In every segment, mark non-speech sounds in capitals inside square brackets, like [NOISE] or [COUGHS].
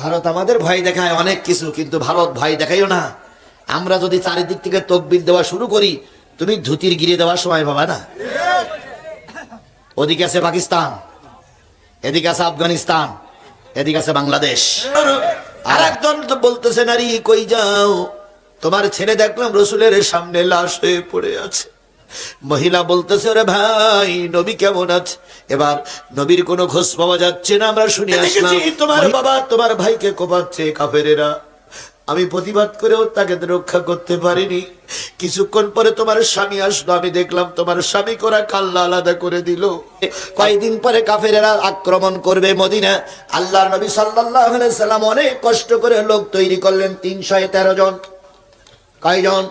ভারত আমাদের ভয় দেখায় অনেক কিছু, কিন্তু ভারত ভয় দেখাইও না। আমরা যদি চারিদিক থেকে তকবির দেওয়া শুরু করি, তুমি ধুতির গিরে দেওয়ার সময় পাবা না। ওদিকে আছে পাকিস্তান, এদিকে আছে আফগানিস্তান, এদিকে আছে বাংলাদেশ। আর একজন তো বলতেছে, নারী, কই যাও? তোমার ছেলে দেখলাম রসুলের সামনে লাশ হয়ে পড়ে আছে। মহিলা বলতেছে রে ভাই নবী কেমন আছে? এবার নবীর কোনো খোঁজ পাওয়া যাচ্ছে না আমরা শুনে আসলাম তোমার বাবা তোমার ভাইকে কোপাচ্ছে কাফেরেরা। আমি প্রতিবাদ করেও তাকে রক্ষা করতে পারিনি। কিছুক্ষণ পরে তোমার স্বামী আসলো আমি দেখলাম তোমার স্বামী করা কাল্লা আলাদা করে দিল। কয়েকদিন পরে কাফেরেরা আক্রমণ করবে মদিনা। আল্লাহ নবী আলাইহি সাল্লাম অনেক কষ্ট করে লোক তৈরি করলেন তিনশো তেরো জন। কয়জন?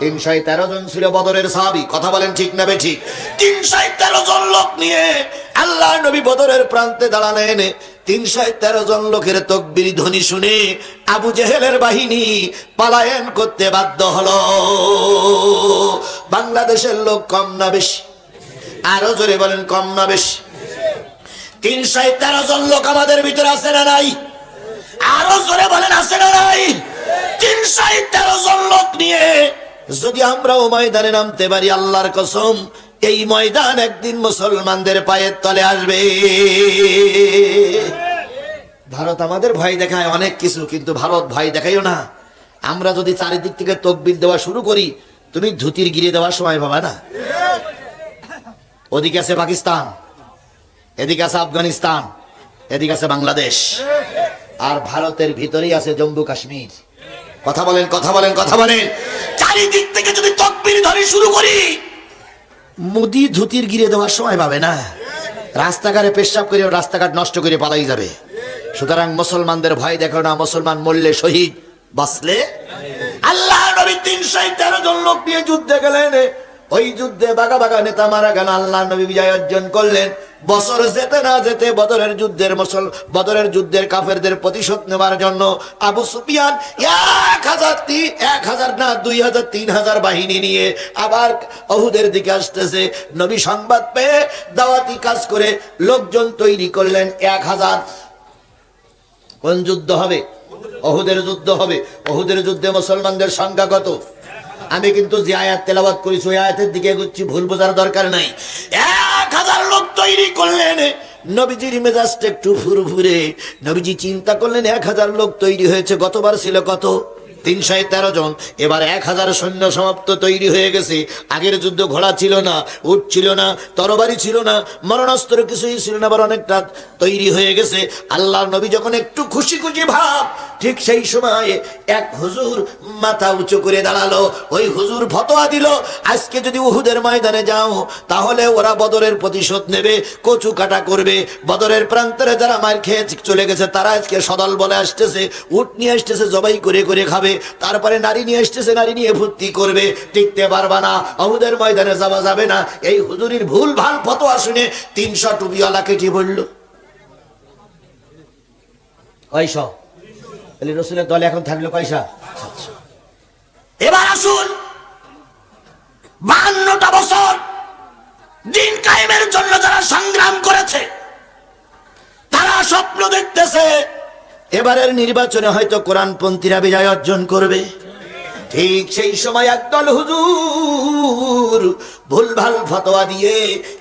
তিনশো তেরো জন ছিল বদরের সাহাবি। কথা বলেন ঠিক না বে ঠিক তিনশো তেরো জন লোক নিয়ে আল্লাহ নবী বদরের প্রান্তে দাঁড়ালেন। তিনশো তেরো জন লোকের তকবির ধ্বনি শুনে আবু জেহেলের বাহিনী পালায়ন করতে বাধ্য হলো। বাংলাদেশের লোক কম না বেশি? আরও জোরে বলেন, কম না বেশি? তিনশো তেরো জন লোক আমাদের ভিতরে আছে না নাই? আরও জোরে বলেন, আছে না নাই? তিনশো তেরো জন লোক নিয়ে যদি আমরাও ময়দানে নামতে পারি, আল্লাহর কসম, এই ময়দান একদিন মুসলমানদের পায়ের তলে আসবে। ভারত আমাদের ভয় দেখায় অনেক কিছু, কিন্তু ভারত ভয় দেখাইও না। আমরা যদি চারিদিক থেকে তকবির দেওয়া শুরু করি, তুমি ধুতির গিরে দেওয়ার সময় পাবা না। ওদিকে আছে পাকিস্তান, এদিকে আছে আফগানিস্তান, এদিকে আছে বাংলাদেশ। আর ভারতের ভিতরেই আছে জম্মু কাশ্মীর। কথা বলেন কথা বলেন কথা বলেন। চারিদিক থেকে যদি তকবির ধরে শুরু করি, মুদি ধুতির গিরে দেওয়ার সময় পাবে না। রাস্তাঘাটে পেশাব করে রাস্তাঘাট নষ্ট করে পালাই যাবে। সুতরাং মুসলমানদের ভয় দেখো না, মুসলমান মরলে শহীদ, বাঁচলে? আল্লাহ নবী তিনশো তেরো জন লোক নিয়ে যুদ্ধে গেলেন। ওই যুদ্ধে বাঘা বাঘা নেতা মারা গেল, আল্লাহ নবী বিজয় অর্জন করলেন। বছর যেতে না যেতে বদরের যুদ্ধের মুসল বদরের যুদ্ধের কাফেরদের প্রতিশোধ নেওয়ার জন্য আবু সুফিয়ান এক হাজার তিন এক হাজার না, দুই হাজার, তিন হাজার বাহিনী নিয়ে আবার অহুদের দিকে আসতেছে। নবী সংবাদ পেয়ে দাওয়াতি কাজ করে লোকজন তৈরি করলেন এক হাজার। কোন যুদ্ধ হবে? অহুদের যুদ্ধ হবে। অহুদের যুদ্ধে মুসলমানদের সংখ্যা কত? আমি কিন্তু যে আয়াত তেলাবাদ করেছি ওই আয়াতের দিকে এগোচ্ছি, ভুল বোঝার দরকার নাই। এক হাজার লোক তৈরি করলেন, নবীজির মেজাজটা একটু ফুরফুরে। নবীজি চিন্তা করলেন, এক হাজার লোক তৈরি হয়েছে, গতবার ছিল কত? তিনশো তেরো জন। এবার এক হাজার সৈন্য সমাপ্ত তৈরি হয়ে গেছে। আগের যুদ্ধ ঘোড়া ছিল না, উট ছিল না, তরবারি ছিল না, মরণাস্ত্র কিছুই ছিল না, আবার অনেকটা তৈরি হয়ে গেছে। আল্লাহ নবী যখন একটু খুশি খুশি ভাব, ঠিক সেই সময় এক হুজুর মাথা উঁচু করে দাঁড়াল। ওই হুজুর ফতোয়া দিল, আজকে যদি উহুদের ময়দানে যাও, তাহলে ওরা বদরের প্রতিশোধ নেবে, কচু কাটা করবে। বদরের প্রান্তরে যারা মার খেয়ে চলে গেছে, তারা আজকে সদল বলে আসতেছে, উট নিয়ে আসতেছে, জবাই করে করে খাবে। তারপরে নারী নিয়ে আসতেছে নারী নিয়ে ফুর্তি করবে। টিকতে পারবা না অহুদের ময়দানে যাওয়া যাবে না। এই হুজুরির ভুল ভালো ফতোয়া শুনে তিনশো টুপিওয়ালাকে কি বলল রসুলের দলে এখন থাকল কয়সা এবার আসুন। বাহান্নটা বছর দিন কায়েমের জন্য যারা সংগ্রাম করেছে, তারা স্বপ্ন দেখতেছে এবারের নির্বাচনে হয়তো কোরআনপন্থীরা বিজয় অর্জন করবে। ঠিক সেই সময় একদল হুজুর ভুলভাল ফতোয়া দিয়ে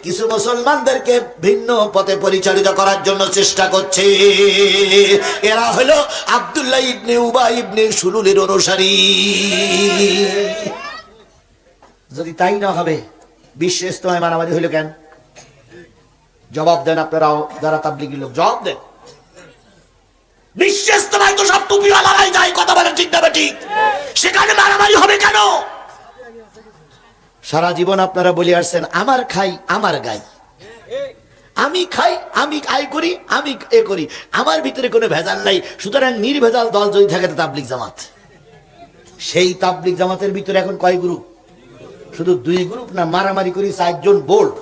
কিছু মুসলমানদেরকে ভিন্ন পথে পরিচালিত করার জন্য চেষ্টা করছে। এরা হলো আব্দুল্লাহ ইবনে উবা ইবনে সুলুলের অনুসারী। যদি তাই না হবে বিশ্ব ইস্তমায় মারামারি হইল কেন? জবাব দেন আপনারাও, যারা তাবলিগি লোক, জবাব দেন। বিশ্ব ইস্তমায় তো সব টুপিওয়ালারাই যায়, কথা বলেন ঠিক না ঠিক? সেখানে মারামারি হবে কেন? সারা জীবন আপনারা বলে আসছেন, আমার খাই, আমার গাই। আমি খাই, আমি আয় করি, আমি এ করি। আমার ভিতরে কোনো ভেজাল নাই। সুতরাং নির্ভেজাল দল যদি থাকে তাবলিক জামাত। সেই তাবলিক জামাতের ভিতরে এখন কয় গ্রুপ? শুধু দুই গ্রুপ না, মারামারি করি চারজন বোল্ড।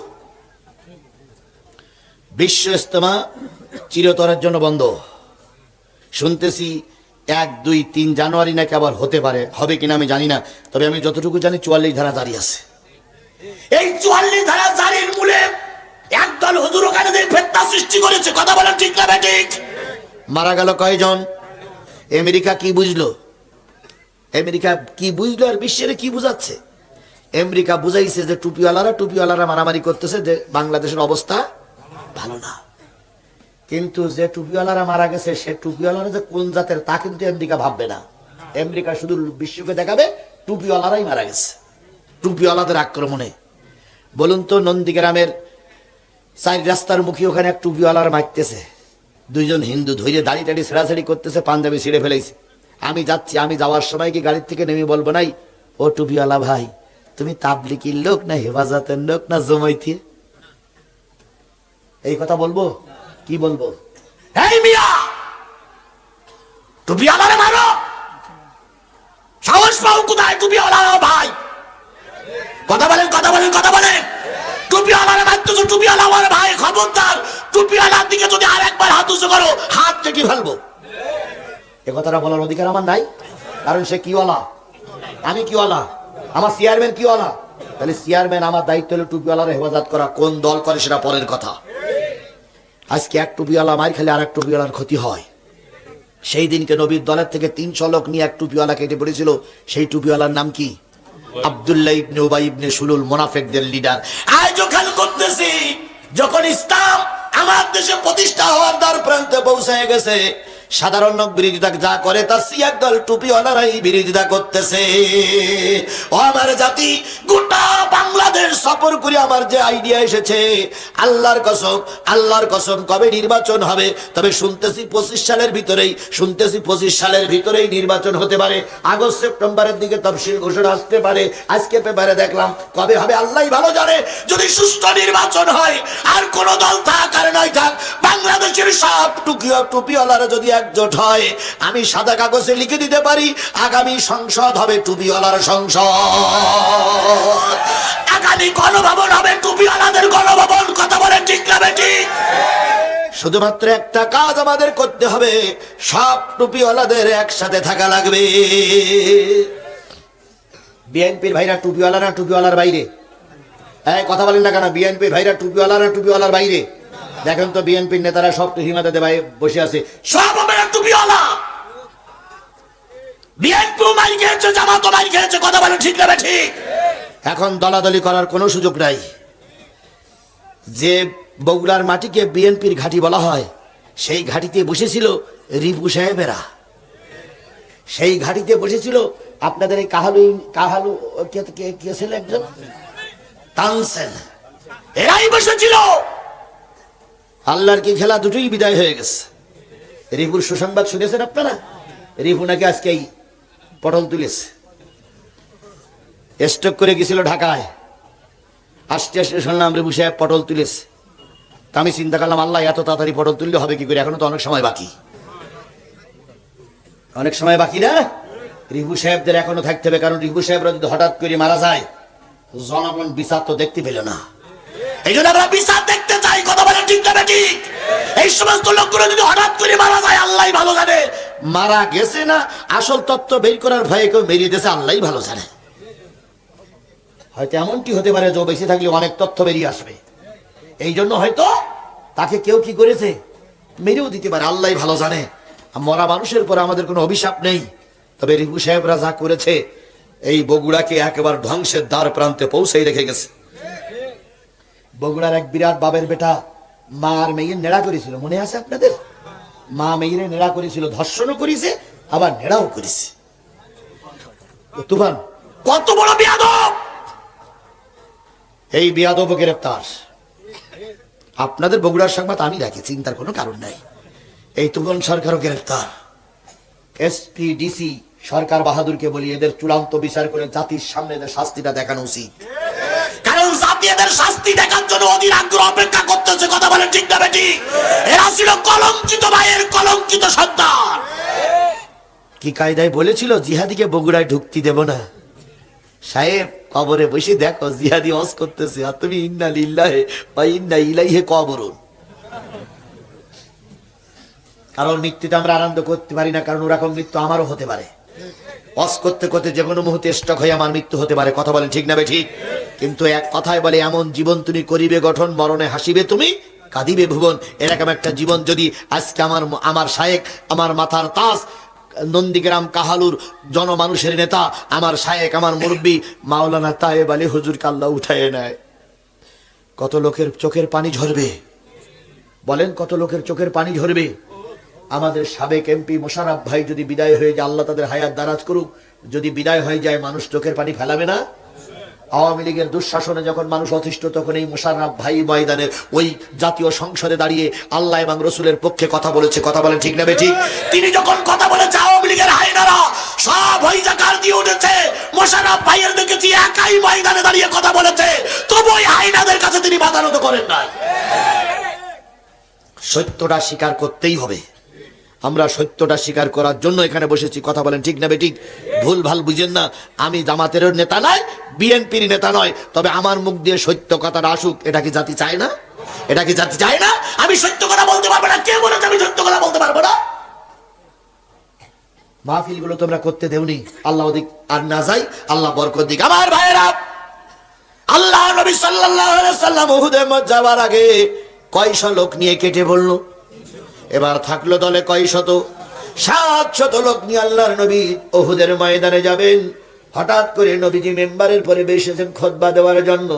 বিশ্ব ইস্তেমা চিরতরের জন্য বন্ধ। শুনতেছি এক, দুই, তিন জানুয়ারি নাকি আবার হতে পারে। হবে কিনা আমি জানি না। তবে আমি যতটুকু জানি চুয়াল্লিশ ধারা জারি আছে। এই চুয়াল্লিশ ধারা জারির মূলে একদল হুজুর যে ফেতনা সৃষ্টি করেছে। কথা বলেন ঠিক না ঠিক? মারা গেল কয়জন? আমেরিকা কি বুঝলো? আমেরিকা কি বুঝলো আর বিশ্বের কি বুঝাচ্ছে? আমেরিকা বুঝাইছে যে টুপিওয়ালারা টুপিওয়ালারা মারামারি করতেছে যে বাংলাদেশের অবস্থা ভালো না। কিন্তু যে টুপিওয়ালারা মারা গেছে, সে টুপিওয়ালারা যে কোন জাতের, তা কিন্তু আমেরিকা ভাববে না। আমেরিকা শুধু বিশ্বকে দেখাবে, টুপিওয়ালারাই মারা গেছে। টুপিওয়ালাদের আক্রমণে। বলুন তো, নন্দীগ্রামের চার রাস্তার মুখী ওখানে এক টুপিওয়ালার মারতেছে। দুইজন হিন্দু ধৈর্য দাড়ি টাড়ি ছেড়াছেড়ি করতেছে, পাঞ্জাবি ছিঁড়ে ফেলেছে। আমি যাচ্ছি, আমি যাওয়ার সময় কি গাড়ির থেকে নেমে বলব নাই? ও টুপিওয়ালা ভাই, তুমি তাবলিকির লোক না হেফাজতের লোক না জমাইতে এই কথা বলব? কি বলব? এই মিয়া! টুপিওয়ালারে মারো! সাহস পাও কোথায়? টুপিওয়ালা ভাই! কথা বলেন কথা বলেন কথা বলেন! আমার ভাই, খবরদার! দিকে যদি আর একবার হাত উঁচু করো, হাত ফেলব। এ কথাটা বলার অধিকার আমার নাই, কারণ সে কিওয়ালা আমি কিওয়ালা আমার চেয়ারম্যান কিওয়ালা তাহলে চেয়ারম্যান আমার দায়িত্ব হলো টুপিওয়ালার হেফাজত করা। কোন দল করে সেটা পরের কথা। আজকে এক টুপিওয়ালা মার খেলে আর এক টুপিওয়ালার ক্ষতি হয়। সেই দিনকে নবীর দলের থেকে তিনশো লোক নিয়ে এক টুপিওয়ালা কেটে পড়েছিল। সেই টুপিওয়ালার নাম কি? আবদুল্লাহ ইবনে উবাই ইবনে সুলুল, মোনাফেকদের লিডার আয়োজন করতেছি, যখন ইসলাম আমার দেশে প্রতিষ্ঠা হওয়ার দ্বার প্রান্তে পৌঁছে গেছে সাধারণ বিরোধিতা যা করে, তা সিয়াক দল টুপিওয়ালারাই বিরোধিতা করতেছে। ও আমার জাতি, গোটা বাংলাদেশ সফর করে আমার যে আইডিয়া এসেছে, আল্লাহর কসম আল্লাহর কসম কবে নির্বাচন হবে? তবে শুনতেছি পঁচিশ সালের ভিতরেই, শুনতেছি পঁচিশ সালের ভিতরেই নির্বাচন হতে পারে। আগস্ট, সেপ্টেম্বরের দিকে তফসিল ঘোষণা আসতে পারে। আজকে পেপারে দেখলাম কবে হবে আল্লাহ ভালো জানে। যদি সুস্থ নির্বাচন হয়, আর কোন দল থাক আর নয় থাক, বাংলাদেশের সব টুকিও টুপিওয়ালারা যদি একজোট হয়, আমি সাদা কাগজে লিখে দিতে পারি, আগামী সংসদ হবে টুপিওয়ালার সংসদ। আগামী গণভবন হবে টুপিওয়ালাদের গণভবন, কথা বলে ঠিক না শুধুমাত্র একটা কাজ আমাদের করতে হবে, সব টুপিওয়ালাদের একসাথে থাকা লাগবে। বিএনপির ভাইরা টুপিওয়ালা না টুপিওয়ালার বাইরে। হ্যাঁ কথা বলেন না কেন? বিএনপি ভাইরা টুপিওয়ালা না টুপিওয়ালার বাইরে। দেখেন তো বিএনপির নেতারা সব তো হিমাদাতে ভাই বসে আছে। সব আমরা টুপিওয়ালা বিএনপি মারি খেয়েছে, জামাতও মারি খেয়েছে, কথা বলেন ঠিক না ঠিক এখন দলাদলি করার কোনো সুযোগ নাই। যে বগুড়ার মাটিকে বিএনপির ঘাঁটি বলা হয়, সেই ঘাঁটিতে বসেছিল রিপু সাহেবেরা। সেই ঘাঁটিতে বসেছিল আপনাদের এই কাহালু কাহালু কে ছিল একজন? তানসেন। এরাই বসেছিল। আল্লাহর কি খেলা দুটোই বিদায় হয়ে গেছে। রিপুর সুসংবাদ শুনেছেন আপনারা? রিপু নাকি আজকে পটল তুলেছে। স্টক করে গেছিল ঢাকায়। আসতে আসতে শুনলাম রিপু সাহেব পটল তুলেছে। তা আমি চিন্তা করলাম, আল্লাহ, এত তাড়াতাড়ি পটল তুললে হবে কি করে? এখনও তো অনেক সময় বাকি। অনেক সময় বাকি না? রিপু সাহেবদের এখনও থাকতে হবে, কারণ রিপু সাহেবরা যদি হঠাৎ করে মারা যায়, জনগণ বিচার তো দেখতে পেল না। এই জন্য আমরা বিচার দেখতে চাই, কথা বলে ঠিক না ঠিক এই সমস্ত লোকগুলো যদি হঠাৎ করে মারা যায়, আল্লাহ ভালো জানে। মারা গেছে না, আসল তত্ত্ব বের করার ভয়ে কেউ দিয়েছে, আল্লাহ ভালো জানে। হয়তো এমনটি হতে পারে, যে বেঁচে থাকলে অনেক তথ্য বেরিয়ে আসবে। এই জন্য হয়তো তাকে কেউ কি করেছে? মেরেও দিতে পারে, আল্লাহ ভালো জানে। মরা মানুষের পর আমাদের কোনো অভিশাপ নেই। তবে রিপু সাহেবরা যা করেছে, এই বগুড়াকে একেবারে ধ্বংসের দ্বার প্রান্তে পৌঁছেই রেখে গেছে। বগুড়ার এক বিরাট বাবের বেটা মা আর মেয়ের নেড়া করেছিল, মনে আছে আপনাদের? মা মেয়ের নেড়া করেছিল, ধর্ষণও করেছে, আবার নেড়াও করেছে। তুফান, কত বড় বিয়াদব! এই বিয়াদব গ্রেপ্তার। আপনাদের বগুড়ার সংবাদ আমি রাখি চিন্তার কোনো কারণ নাই। এই তুফান সরকারও গ্রেপ্তার। এসপি ডিসি সরকার বাহাদুরকে বলি, এদের চূড়ান্ত বিচার করে জাতির সামনে এদের শাস্তিটা দেখানো উচিত। জাতি এদের শাস্তি দেখার জন্য অধীর আগ্রহ অপেক্ষা করতেছে। কথা বলে ঠিক না বেটি? এরা ছিল কলঙ্কিত ভাইয়ের কলঙ্কিত সন্তান। কি কায়দায় বলেছিল, জিহাদিকে বগুড়ায় ঢুকতে দেব না? সাহেব, কবরে বসে দেখো, জিহাদি অস করতেছে। আর তুমি ইন্না লিল্লাহে বা ইন্না ইলাইহে কবরুন। কারণ মৃত্যুতে আমরা আনন্দ করতে পারি না, কারণ ওরকম মৃত্যু আমারও হতে পারে। অস করতে করতে যে কোনো মুহূর্তে স্টক হয়ে আমার মৃত্যু হতে পারে। কথা বলেন ঠিক না ঠিক? কিন্তু এক কথায় বলে, এমন জীবন তুমি করিবে, গঠন, মরণে হাসিবে, তুমি কাঁদিবে ভুবন। এরকম একটা জীবন যদি আজকে আমার আমার শায়েক, আমার মাথার তাস, নন্দীগ্রাম কাহালুর জনমানুষের নেতা, আমার শায়েক, আমার মুরব্বী, মাওলানা তায়েব আলী হুজুর কাল্লা উঠায় নেয়। কত লোকের চোখের পানি ঝরবে। বলেন কত লোকের চোখের পানি ঝরবে। আমাদের সাবেক এমপি মোশারফ ভাই যদি বিদায় হয়ে যায়, আল্লাহ তাদের হায়াত দারাজ করুক। যদি বিদায় হয়ে যায়, মানুষ চোখের পানি ফেলাবে না। আওয়ামী লীগের দুঃশাসনে যখন মানুষ অতিষ্ঠ, তখন এই মোশাররফ ভাই ময়দানে ওই জাতীয় সংসদে দাঁড়িয়ে আল্লাহ এবং রসুলের পক্ষে কথা বলেছে। কথা বলেন ঠিক না ঠিক তিনি যখন কথা বলেছে, আওয়ামী লীগের হাইনারা সব হই জাকার দিয়ে উঠেছে। মোশারফ ভাইয়ের দেখেছি, একাই ময়দানে দাঁড়িয়ে কথা বলেছে। তবু ওই হাইনাদের কাছে তিনি বাধানত করেন নাই। সত্যটা স্বীকার করতেই হবে। আমরা সত্যটা স্বীকার করার জন্য এখানে বসেছি। কথা বলেন ঠিক না বেঠিক ভুল ভালো বুঝেন না। আমি জামাতের নেতা নয়, বিএনপির নেতা নয়। তবে আমার মুখ দিয়ে সত্য কথাটা আসুক, এটা কি জাতি চায় না? এটা কি জাতি চায় না? আমি সত্য কথা বলতে পারব না। কে বলেছে আমি সত্য কথা বলতে পারব না? মাহফিলগুলো তোমরা করতে দেওনি। আল্লাহ ওদিক আর না যাই, আল্লাহ বরকত দিক। আমার ভাইয়েরা, আল্লাহ নবী সাল্লাল্লাহু আলাইহি সাল্লাম উহুদে মত যাওয়ার আগে কয়শ লোক নিয়ে কেটে পড়ল এবার থাকল দলে কয় শত? সাত শত লোক নিয়ে আল্লাহর নবী ওহুদের ময়দানে যাবেন। হঠাৎ করে নবীজি মেম্বারের পরে বেসেছেন খোদবা দেওয়ার জন্য।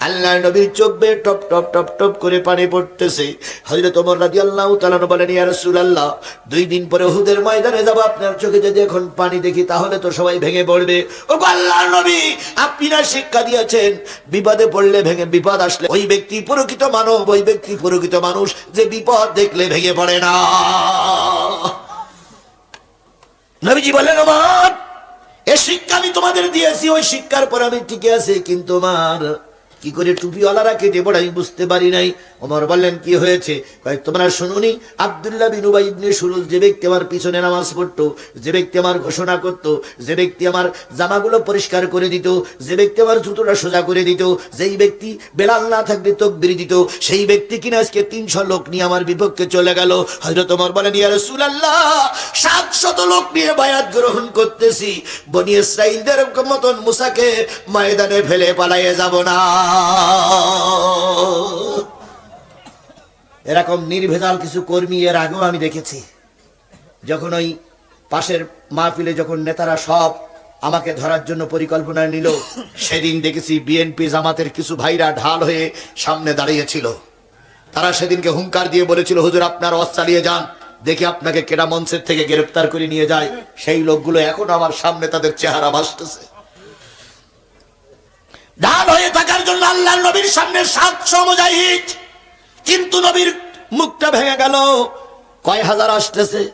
আল্লাহ নবীর চোখ বেয়ে টপ টপ টপ টপ করে পানি পড়তেছে। হযরত ওমর রাদিয়াল্লাহু তাআলা বলেন, ইয়া রাসূলুল্লাহ, দুই দিন পরে ওহুদের ময়দানে যাব, আপনার চোখে যদি এখন পানি দেখি, তাহলে তো সবাই ভেঙে পড়বে। ও গো আল্লাহর নবী, আপনি না শিক্ষা দিয়েছেন, বিপদে পড়লে ভেঙে, বিপদ আসলে ওই ব্যক্তি প্রকৃত মানব, ওই ব্যক্তি প্রকৃত মানুষ, যে বিপদ দেখলে ভেঙে পড়ে না। নবীজি বললেন ওমর, এ শিক্ষা আমি তোমাদের দিয়েছি, ওই শিক্ষার পর আমি টিকে আছি, কিন্তু আমার কি করে টুপিওয়ালারা কেটে পড়ে আমি বুঝতে পারি নাই। ওমর বললেন, কি হয়েছে? তোমরা শুনুনি, আব্দুল্লাহ বিন উবাই ইবনে সুরুল যে ব্যক্তি আমার পিছনে নামাজ পড়তো, যে ব্যক্তি আমার ঘোষণা করত, যে ব্যক্তি আমার জামাগুলো পরিষ্কার করে দিত, যে ব্যক্তি আমার জুতোটা সোজা করে দিত, যেই ব্যক্তি বেলাল না থাকলে তকবির দিত, সেই ব্যক্তি কিনা আজকে তিনশো লোক নিয়ে আমার বিপক্ষে চলে গেল। হয়তো তোমার বলেন, ইয়া রাসূলুল্লাহ, সাতশত লোক নিয়ে বায়াত গ্রহণ করতেছি। বনি ইসরাইলদের মতন মুসাকে ময়দানে ফেলে পালাইয়ে যাব না। এরকম নির্ভেজাল কিছু কর্মী এর আগেও আমি দেখেছি। যখন ওই পাশের মাহফিলে যখন নেতারা সব আমাকে ধরার জন্য পরিকল্পনা নিল, সেদিন দেখেছি বিএনপি জামাতের কিছু ভাইরা ঢাল হয়ে সামনে দাঁড়িয়েছিল। তারা সেদিনকে হুঙ্কার দিয়ে বলেছিল, হুজুর, আপনার অস চালিয়ে যান। দেখি আপনাকে কেডা মঞ্চের থেকে গ্রেপ্তার করে নিয়ে যায়। সেই লোকগুলো এখন আমার সামনে তাদের চেহারা ভাসতেছে। ঢাল হয়ে থাকার জন্য আল্লাহ নবীর সামনে সাতশো মুজাহিদ। কিন্তু নবীর মুখটা ভেঙে গেল। কয় হাজার আসতেছে?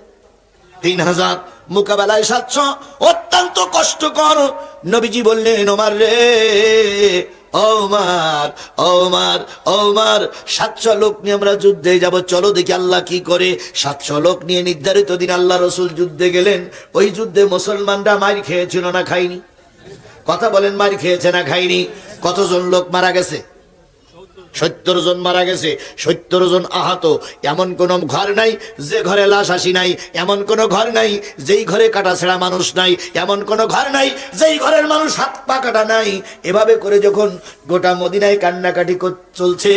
তিন হাজার। মোকাবেলায় সাতশো। অত্যন্ত কষ্টকর। নবীজি বললেন, ওমার রে, ওমার ওমার ওমার, সাতশো লোক নিয়ে আমরা যুদ্ধে যাব। চলো দেখি আল্লাহ কি করে। সাতশো লোক নিয়ে নির্ধারিত দিন আল্লাহ রসুল যুদ্ধে গেলেন। ওই যুদ্ধে মুসলমানরা মার খেয়েছিল না খাইনি কথা বলেন মার খেয়েছে না খাইনি। কতজন লোক মারা গেছে? সত্তর জন মারা গেছে, সত্তর জন আহত। এমন কোন ঘর নাই যে ঘরে লাশ আসি নাই, এমন কোন ঘর নাই যেই ঘরে কাটা ছেঁড়া মানুষ নাই, এমন কোন ঘর নাই যেই ঘরের মানুষ হাত পা কাটা নাই। এভাবে করে যখন গোটা মদিনায় কান্নাকাটি চলছে,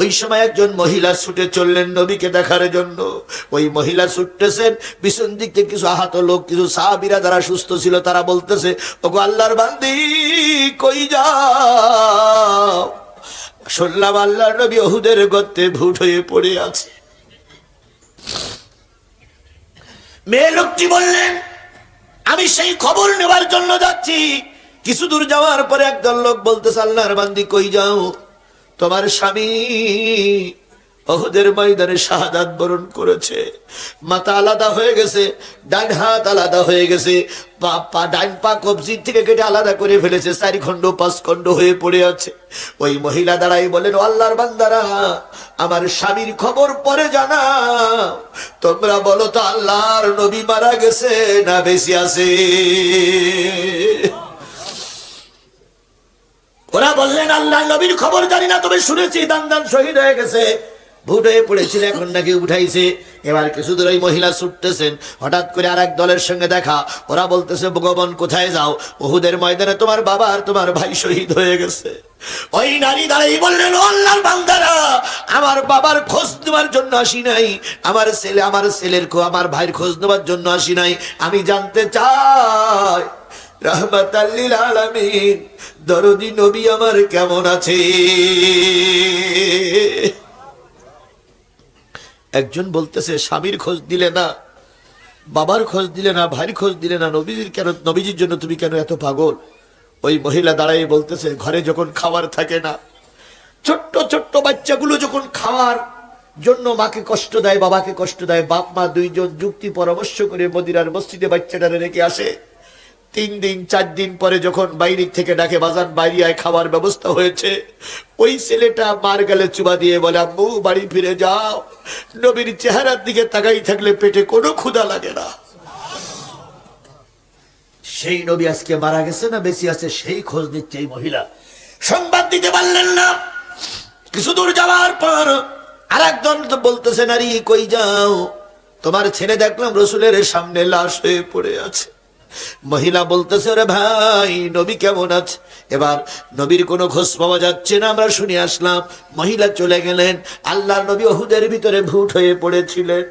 ওই সময় একজন মহিলা ছুটে চললেন নবীকে দেখার জন্য। ওই মহিলা ছুটতেছেন, পিছন দিক থেকে কিছু আহত লোক, কিছু সাহাবিরা যারা সুস্থ ছিল তারা বলতেছে, ওগো আল্লাহর বান্দি, কই যাও? শুনলাম আল্লাহ নবী অহুদের গর্তে ভুট হয়ে পড়ে আছে। মেয়ে লোকটি বললেন, আমি সেই খবর নেবার জন্য যাচ্ছি। কিছু দূর যাওয়ার পরে একদল লোক বলতে আল্লাহর বান্দি কই যাও? তোমার স্বামী অহুদের ময়দানে শাহাদাত বরণ করেছে। মাথা আলাদা হয়ে গেছে, ডান হাত আলাদা হয়ে গেছে। পা ডান পা কবজির থেকে কেটে আলাদা করে ফেলেছে চারি খণ্ড পাঁচ খণ্ড হয়ে পড়ে আছে। ওই মহিলা দাঁড়াই বলেন "ও আল্লাহর বান্দারা, আমার স্বামীর খবর পরে জানা তোমরা বলো তো, আল্লাহর নবী মারা গেছে না বেশি আছে? ওরা বললেন আল্লাহ নবীর খবর জানি না, তবে শুনেছি, দান দান শহীদ হয়ে গেছে। ভুট হয়ে পড়েছিল, এখন নাকি উঠাইছে। এবার কিছু দূর ওই মহিলা ছুটতেছেন। হঠাৎ করে আর দলের সঙ্গে দেখা। ওরা বলতেছে, ভগবান, কোথায় যাও? ওহুদের ময়দানে তোমার বাবা আর তোমার ভাই শহীদ হয়ে গেছে। ওই নারী দাঁড়াই বললেন, "ও আল্লাহর বান্দারা, আমার বাবার খোঁজ নেওয়ার জন্য আসি নাই। আমার ছেলে, আমার ছেলের আমার ভাইয়ের খোঁজ নেওয়ার জন্য আসি নাই। আমি জানতে চাই রহমতাল্লিল আলামিন, দরদি নবী আমার কেমন আছে? একজন বলতেছে, স্বামীর খোঁজ দিলে না, বাবার খোঁজ দিলে না, ভাইয়ের খোঁজ দিলে না, নবীজির কেন, নবীজির জন্য তুমি কেন এত পাগল? ওই মহিলা দাঁড়াই বলতেছে, ঘরে যখন খাবার থাকে না, ছোট্ট ছোট্ট বাচ্চাগুলো যখন খাওয়ার জন্য মাকে কষ্ট দেয়, বাবাকে কষ্ট দেয় বাপ মা দুইজন যুক্তি পরামর্শ করে মদিনার মসজিদে বাচ্চাটারে রেখে আসে তিন দিন, চার দিন পরে যখন বাইরে থেকে ডাকে, বাজান বাইরিয়ায় খাবার ব্যবস্থা হয়েছে, ওই ছেলেটা মার গেলে চুবা দিয়ে বলে, আম্মু, বাড়ি ফিরে যাও। নবীর চেহারার দিকে তাকাই থাকলে পেটে কোনো ক্ষুধা লাগে না। সেই নবী আজকে মারা গেছে না বেশি আছে সেই খোঁজ নিচ্ছে এই মহিলা। সংবাদ দিতে পারলেন না। কিছু দূর যাওয়ার পর আর একজন তো বলতেছে, নারী, কই যাও? তোমার ছেলে দেখলাম রসুলের সামনে লাশ হয়ে পড়ে আছে। মহিলা বলতেছে রে ভাই, নবী কেমন আছে? এবার নবীর কোনো খোঁজ পাওয়া যাচ্ছে না, আমরা শুনে আসলাম, মহিলা চলে গেলেন। আল্লাহ নবী ওহুদের ভিতরে ভুট হয়ে পড়েছিলেন।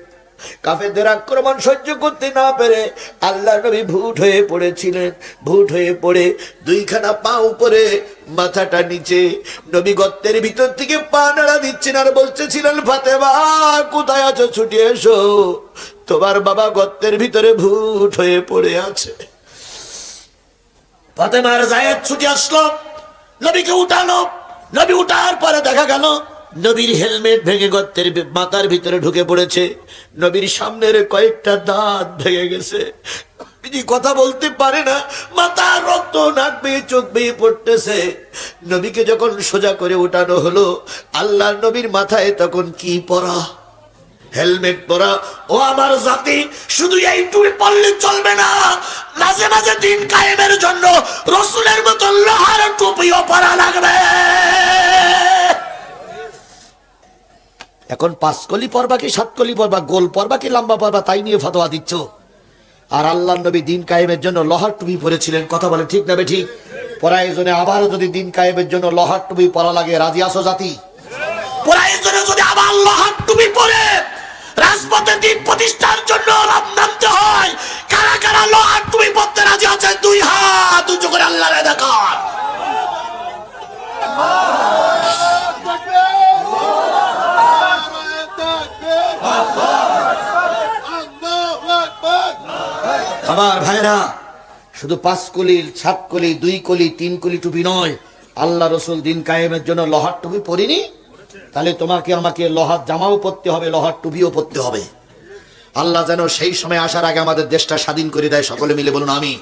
কাফেরদের আক্রমণ সহ্য করতে না পেরে আল্লাহ নবী ভুট হয়ে পড়েছিলেন। ভুট হয়ে পড়ে দুইখানা পা উপরে, মাথাটা নিচে। নবী গর্তের ভিতর থেকে পা নাড়া দিচ্ছেন আর বলতেছিলেন, ফাতেমা, কোথায় আছো? ছুটি এসো। তোমার বাবা গর্তের ভিতরে ভুট হয়ে পড়ে আছে। ফাতেমার জায়েদ ছুটি আসলো। নবীকে উঠালো। নবী উঠার পরে দেখা গেল নবীর হেলমেট ভেঙে গর্তের মাথার ভিতরে ঢুকে পড়েছে। নবীর সামনের কয়েকটা দাঁত ভেঙে গেছে। কথা বলতে পারে না মাথার রক্ত, নাক বেয়ে, চোখ বেয়ে পড়তেছে। নবীকে যখন সোজা করে উঠানো হলো আল্লাহ নবীর মাথায় তখন কি পরা? হেলমেট পরা। ও আমার জাতি, শুধু এই টুপি পরলে চলবে না। মাঝে মাঝে দিন কায়েমের জন্য রসুলের মতো লোহার টুপিও পরা লাগবে। এখন পাঁচকলি কলি পরবা কি সাত কলি পরবা গোল পরবা কি, লম্বা পরবা তাই নিয়ে ফতোয়া দিচ্ছ। আর আল্লাহ নবী দিন কায়েমের জন্য লহার টুপি পরেছিলেন, কথা বলে ঠিক না ঠিক পরায়জনে আবারও যদি দিন কায়েমের জন্য লহার টুপি পরা লাগে, রাজি আসো জাতি? পরায়জনে যদি আবার লহার টুপি পরে রাজপথে দিন প্রতিষ্ঠার আমার ভাইরা, শুধু পাঁচ কলি, সাত কলি, দুই কলি, তিন কলি টুপি নয়, আল্লাহ রসুল দিন কায়েমের জন্য লোহার টুপি পরিনি। তাহলে তোমাকে, আমাকে লোহার জামাও পরতে হবে, লোহার টুপিও পরতে হবে। আল্লাহ যেন সেই সময় আসার আগে আমাদের দেশটা স্বাধীন করে দেয়, সকলে মিলে বলুন আমি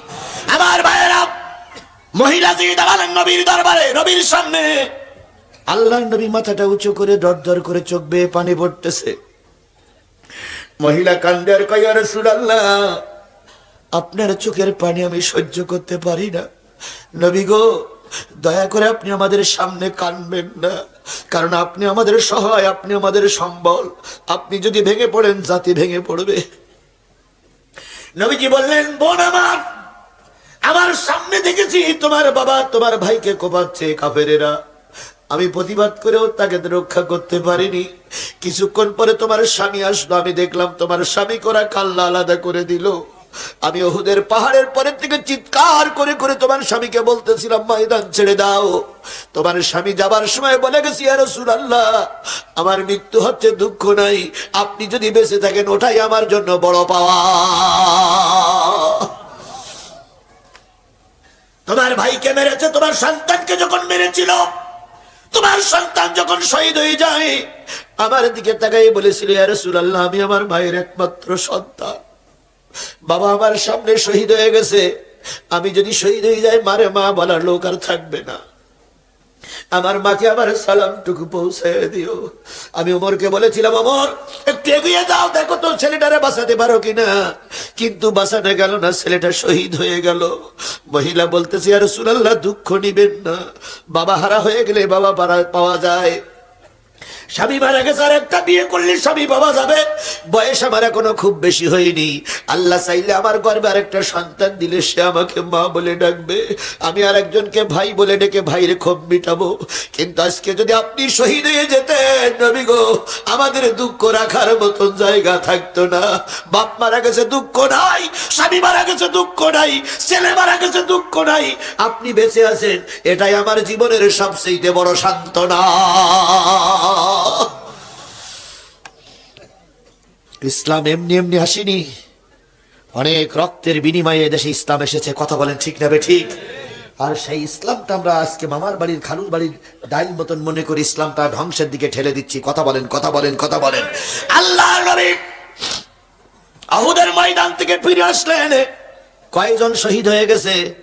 আমার ভাইয়েরা, মহিলা জি দাঁড়ালেন নবীর দরবারে, নবীর সামনে। আল্লাহ নবী মাথাটা উঁচু করে দর দর করে চোখ বেয়ে পানি পড়তেছে। মহিলা কান্দার কয়ার সুরাল্লাহ। আপনার চোখের পানি আমি সহ্য করতে পারি না। নবী গো, দয়া করে আপনি আমাদের সামনে কানবেন না। কারণ আপনি আমাদের সহায়, আপনি আমাদের সম্বল। আপনি যদি ভেঙে পড়েন, জাতি ভেঙে পড়বে। নবীজি বললেন, বোন আমার আমার সামনে দেখেছি, তোমার বাবা তোমার ভাইকে কোপাচ্ছে কাফেরেরা। আমি প্রতিবাদ করেও তাকে রক্ষা করতে পারিনি। কিছুক্ষণ পরে তোমার স্বামী আসলো, আমি দেখলাম তোমার স্বামী করা কাল্লা আলাদা করে দিল। আমি ওহুদের পাহাড়ের পরের থেকে চিৎকার করে করে তোমার স্বামীকে বলতেছিলাম, ময়দান ছেড়ে দাও। তোমার স্বামী যাবার সময় বলে গেছি আর আল্লাহ আমার মৃত্যু হচ্ছে দুঃখ নাই, আপনি যদি বেঁচে থাকেন, ওটাই আমার জন্য বড় পাওয়া। তোমার ভাইকে মেরেছে, তোমার সন্তানকে যখন মেরেছিল, তোমার সন্তান যখন শহীদ হয়ে যায়, আমার দিকে তাকাই বলেছিল রসুল্লাহ আমি আমার ভাইয়ের একমাত্র সন্তান। বাবা আমার সামনে শহীদ হয়ে গেছে। আমি যদি শহীদ হয়ে যাই, মারে মা বলার লোক আর থাকবে না। আমার মাকে আমার সালামটুকু পৌঁছে দিও। আমি ওমরকে বলেছিলাম, ওমর, একটু এগিয়ে যাও, দেখো তো ছেলেটারে বাঁচাতে পারো কিনা? কিন্তু বাঁচানো গেল না, ছেলেটা শহীদ হয়ে গেল। মহিলা বলতেছে, আর সুরাল্লাহ দুঃখ নিবেন না। বাবা হারা হয়ে গেলে বাবা পাওয়া যায়। স্বামী মারা গেছে, আর একটা বিয়ে করলে স্বামী বাবা যাবে। বয়স আমার এখনও খুব বেশি হয়নি। আল্লাহ চাইলে আমার গর্বে আরেকটা সন্তান দিলে সে আমাকে মা বলে ডাকবে। আমি আর একজনকে ভাই বলে ডেকে ভাইরে ক্ষোভ মিটাবো। কিন্তু আজকে যদি আপনি শহীদ হয়ে যেতেন, নবী গো, আমাদের দুঃখ রাখার মতন জায়গা থাকতো না। বাপ মারা গেছে, দুঃখ নাই। স্বামী মারা গেছে, দুঃখ নাই। ছেলে মারা গেছে, দুঃখ নাই। আপনি বেঁচে আছেন, এটাই আমার জীবনের সবচেয়ে বড় সান্ত্বনা। ইসলাম এমনি এমনি আসেনি। অনেক রক্তের বিনিময়ে দেশে ইসলাম এসেছে, কথা বলেন ঠিক নেবে ঠিক? আর সেই ইসলামটা আমরা আজকে মামার বাড়ির, খালুর বাড়ির ডাইল মতন মনে করি ইসলামটা ধ্বংসের দিকে ঠেলে দিচ্ছি। কথা বলেন কথা বলেন কথা বলেন। আল্লাহ আহুদের ময়দান থেকে ফিরে আসলেন। কয়জন শহীদ হয়ে গেছে?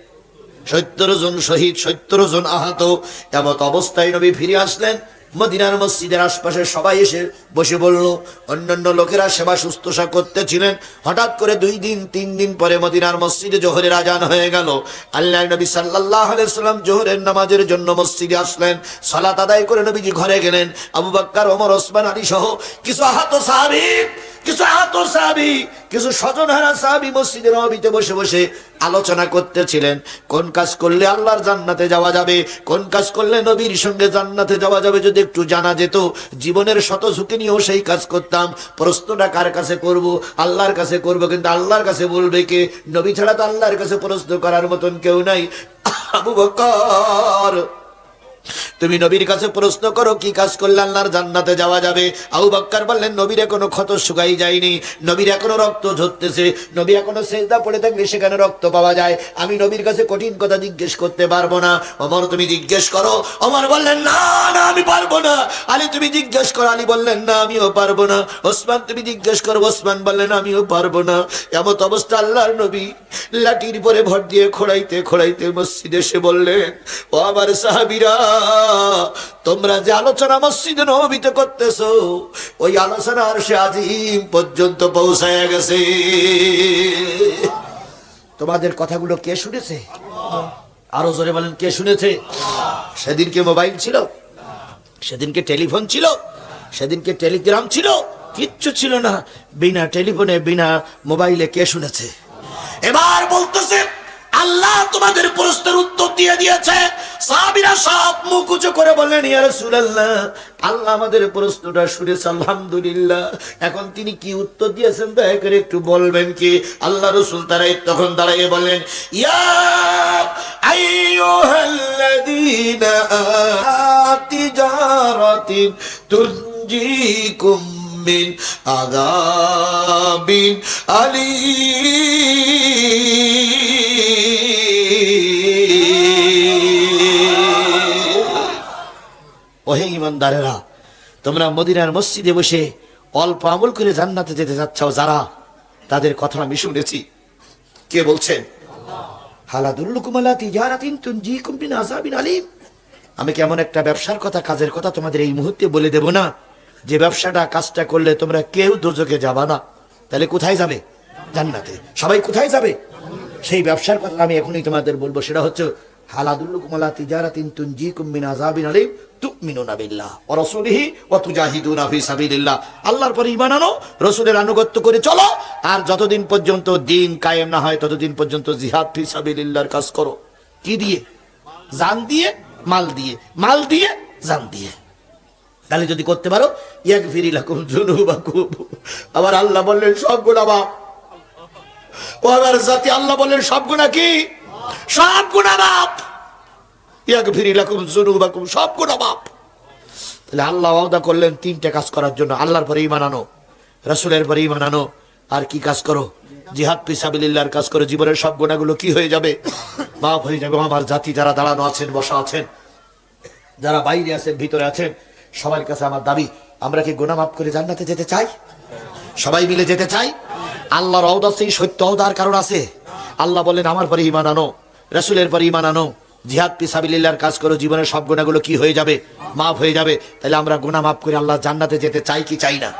সত্তর জন শহীদ, সত্তর জন আহত। এমত অবস্থায় নবী ফিরে আসলেন। মদিনার মসজিদের আশপাশে সবাই এসে বসে বলল, অন্যান্য লোকেরা সেবা শুশ্রূষা করতেছিলেন। হঠাৎ করে দুই দিন, তিন দিন পরে মদিনার মসজিদে জোহরের আজান হয়ে গেল। আল্লাহ নবী সাল্লাহ সাল্লাম জোহরের নামাজের জন্য মসজিদে আসলেন। সালাত আদায় করে নবীজি ঘরে গেলেন। আবু বাক্কার, ওমর, ওসমান, আলী সহ কিছু আহত সাহাবি, কিছু আহত সাহাবি, কিছু স্বজনহারা সাহাবি মসজিদের নবীতে বসে বসে আলোচনা করতেছিলেন, কোন কাজ করলে আল্লাহর জান্নাতে যাওয়া যাবে, কোন কাজ করলে নবীর সঙ্গে জান্নাতে যাওয়া যাবে যদি একটু জানা যেত, জীবনের শত ঝুঁকি নিয়েও সেই কাজ করতাম, প্রশ্নটা কার কাছে করব, আল্লাহর কাছে করব, কিন্তু আল্লাহর কাছে বলবে কে? নবী ছাড়া তো আল্লাহর কাছে প্রশ্ন করার মতন কেউ নাই। [COUGHS] আবু বকর। তুমি নবীর কাছে প্রশ্ন করো, কি কাজ করলে আল্লাহর জান্নাতে যাওয়া যাবে? আবু বাক্কার বললেন, নবীর এখনও ক্ষত শুকাই যায়নি। নবীর এখনও রক্ত ঝরতেছে। নবী এখনও সেজদা পড়ে থাকলে সেখানে রক্ত পাওয়া যায়। আমি নবীর কাছে কঠিন কথা জিজ্ঞেস করতে পারব না। অমর তুমি জিজ্ঞেস করো? অমর বললেন, না না, আমি পারব না। আলী, তুমি জিজ্ঞেস করো? আলী বললেন, না, আমিও পারব না। ওসমান, তুমি জিজ্ঞেস করো? ওসমান বললেন, আমিও পারব না। এমত অবস্থা আল্লাহর নবী। লাঠির পরে ভর দিয়ে খোড়াইতে খোড়াইতে মসজিদে এসে বললেন, ও আমার সাহাবিরা তোমরা যে আলোচনা মসজিদে নবীতে করতেছো, ওই আলোচনার সে আজিম পর্যন্ত পৌঁছায় গেছে। তোমাদের কথাগুলো কে শুনেছে? আরও জোরে বলেন, কে শুনেছে? সেদিনকে মোবাইল ছিল, সেদিনকে টেলিফোন ছিল, সেদিনকে টেলিগ্রাম ছিল, কিচ্ছু ছিল না। বিনা টেলিফোনে, বিনা মোবাইলে কে শুনেছে? এবার বলতেছে আল্লাহ তোমাদের প্রশ্নের উত্তর দিয়ে দিয়েছে। সাহাবীরা সব মুখ উঁচু করে বললেন, ইয়া রাসূলুল্লাহ, আল্লাহ আমাদের প্রশ্নটা শুনেছে, আলহামদুলিল্লাহ। এখন তিনি কি উত্তর দিয়েছেন দয়া করে একটু বলবেন কি? আল্লাহ রসুল তারাই তখন দাঁড়াইয়ে বললেন, ইয়া আইয়ুহাল্লাযীনা তিজারাতিন তুনজিকুম মিন আযাবিন আলীম। ইমানদারেরা, তোমরা মদিনার মসজিদে বসে অল্প আমল করে জান্নাতে যেতে যাচ্ছাও যারা, তাদের কথা আমি শুনেছি। কে বলছেন? আমি কেমন একটা ব্যবসার কথা, কাজের কথা তোমাদের এই মুহূর্তে বলে দেব না। যে ব্যবসাটা, কাজটা করলে তোমরা কেউ দুর্যোগে যাবা না। তাহলে কোথায় যাবে? জান্নাতে। সবাই কোথায় যাবে? সেই ব্যবসার কথা আমি এখনই তোমাদের বলব। সেটা হচ্ছে ফি সাবিলিল্লাহ আল্লাহর পরে ঈমান আনো আনুগত্য করে চলো, আর যতদিন পর্যন্ত দিন কায়েম না হয়, ততদিন পর্যন্ত জিহাদ ফি কাজ করো। কি দিয়ে? জান দিয়ে, মাল দিয়ে। মাল দিয়ে, জান দিয়ে। তাহলে যদি করতে পারো এক আবার আল্লাহ বললেন, সব গুণা বাপ আবার জাতি, আল্লাহ বললেন, সব গুণা কি? সব গুণা বাপ। এক ফিরি লাকুম জুনুবাকুম সব গুণা বাপ। তাহলে আল্লাহ ওয়াদা করলেন, তিনটে কাজ করার জন্য। আল্লাহর পরে ইমান আনো, রসুলের পরে ইমান আনো। আর কি কাজ করো? জিহাদ পিসাবিল্লাহর কাজ করো। জীবনের সব গুণাগুলো কি হয়ে যাবে? মাফ হয়ে যাবে। আমার জাতি যারা দাঁড়ানো আছেন, বসা আছেন, যারা বাইরে আছেন, ভিতরে আছেন, সবার কাছে আমার দাবি, আমরা কি গুনাহ মাফ করে জান্নাতে যেতে চাই? সবাই মিলে যেতে চাই? আল্লাহর ঔদাস এই সত্য ঔদার কারণ আছে। আল্লাহ বলেন আমার পরে ইমান আনো। রসুলের পরে ইমান আনো, জিহাদ পিসাবিল্লার কাজ করো, জীবনের সব গুণাগুলো কি হয়ে যাবে? মাফ হয়ে যাবে। তাহলে আমরা গুনাহ মাফ করে আল্লাহ জান্নাতে যেতে চাই কি চাই না?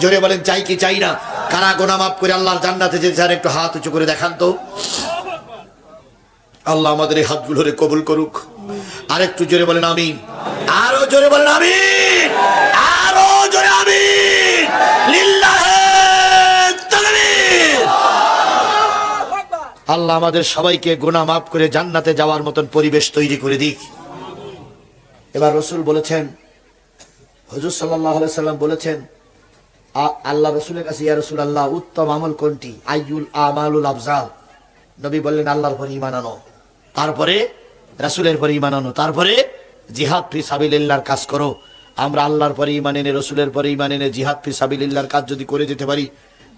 জোরে বলেন, চাই কি চাই না? কারা গোনা মাফ করে আল্লাহর জান্নাতে যেতে চান একটু হাত উঁচু করে দেখান তো। আল্লাহ আমাদের এই হাতগুলোরে কবুল করুক। আরেকটু জোরে বলেন আমি আরও জোরে বলেন আমি আরও জোরে, আমিন লিল্লাহে তাকবীর আল্লাহ আমাদের সবাইকে গুনাহ মাফ করে জান্নাতে যাওয়ার মতন পরিবেশ তৈরি করে দিক। এবার রসুল বলেছেন, হজুর সাল্লাহ সাল্লাম বলেছেন আল্লাহ রসুলের কাছে, ইয়া রসুল আল্লাহ উত্তম আমল কোনটি? আইয়ুল আমালুল আফজাল। নবী বললেন, আল্লাহর পরে ইমান আনো। তারপরে রাসুলের পরে ইমান আনো। তারপরে জিহাদ ফি সাবিলিল্লাহর কাজ করো। আমরা আল্লাহর পরে ইমান এনে, রসুলের পরে ইমান এনে জিহাদ ফি সাবিলিল্লাহর কাজ যদি করে যেতে পারি,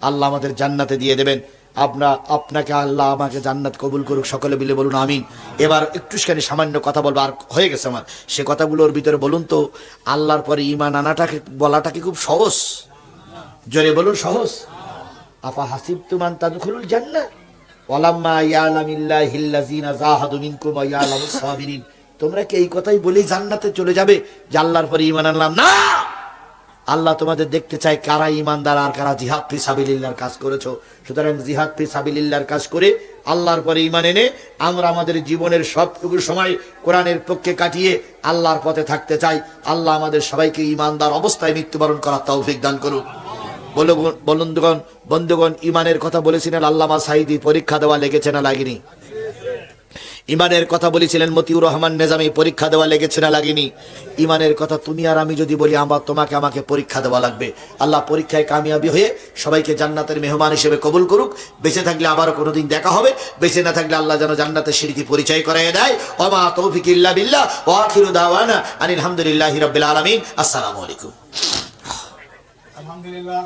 আল্লাহ আমাদের জান্নাতে দিয়ে দেবেন। আপনা আপনাকে আল্লাহ আমাকে জান্নাত কবুল করুক, সকলে মিলে বলুন আমিন। এবার একটুখানি সামান্য কথা বলব, আর হয়ে গেছে আমার। সে কথাগুলোর ভিতরে বলুন তো, আল্লাহর পরে ইমান আনাটাকে বলাটাকে খুব সহজ? জোরে বলুন, সহজ? আফা হাসিব তুমান তাদখুলুল জান্নাহ? ওয়ালাম্মা ইয়ালামিল্লাহিল্লাযিনা জাহাদু মিনকুম ইয়ালামুস সাবিরিন। তোমরা কি এই কথাই বলি জান্নাতে চলে যাবে যে আল্লাহর পরে ইমান আনলাম? না! আল্লাহ তোমাদের দেখতে চায় কারা ঈমানদার আর কারা জিহাদ ফি সাবিলিল্লাহর কাজ করেছ। সুতরাং জিহাদ ফি সাবিলিল্লাহর কাজ করে আল্লাহর পরে ঈমান এনে আমরা আমাদের জীবনের সবটুকু সময় কোরআনের পক্ষে কাটিয়ে আল্লাহর পথে থাকতে চাই। আল্লাহ আমাদের সবাইকে ঈমানদার অবস্থায় মৃত্যুবরণ করার তৌফিক দান করুন বলুন- বন্ধুগণ বন্ধুগণ ইমানের কথা বলেছিলেন আল্লামা সাইদি পরীক্ষা দেওয়া লেগেছে না লাগেনি? ইমানের কথা বলেছিলেন মতিউর রহমান নেজামি পরীক্ষা দেওয়া লেগেছে না লাগেনি? ইমানের কথা তুমি আর আমি যদি বলি আমার তোমাকে আমাকে পরীক্ষা দেওয়া লাগবে। আল্লাহ পরীক্ষায় কামিয়াবি হয়ে সবাইকে জান্নাতের মেহমান হিসেবে কবুল করুক। বেঁচে থাকলে আবারও কোনোদিন দেখা হবে। বেঁচে না থাকলে আল্লাহ যেন জান্নাতের সিঁড়িতে পরিচয় করাই দেয়। অমা তৌফিক ইল্লা বিল্লাহ ওয়া আখিরু দাওয়ানা আনিল হামদুলিল্লাহি রাব্বিল আলামিন। আসসালামু আলাইকুম। আলহামদুলিল্লাহ।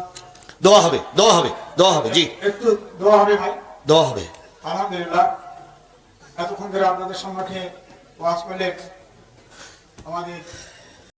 দোয়া হবে দোয়া হবে দোয়া হবে জি। একটু দোয়া হবে ভাই। দোয়া হবে। আলহামদুলিল্লাহ। এতক্ষণ ধরে আপনাদের সম্মুখে ওয়াজ করলেন আমাদের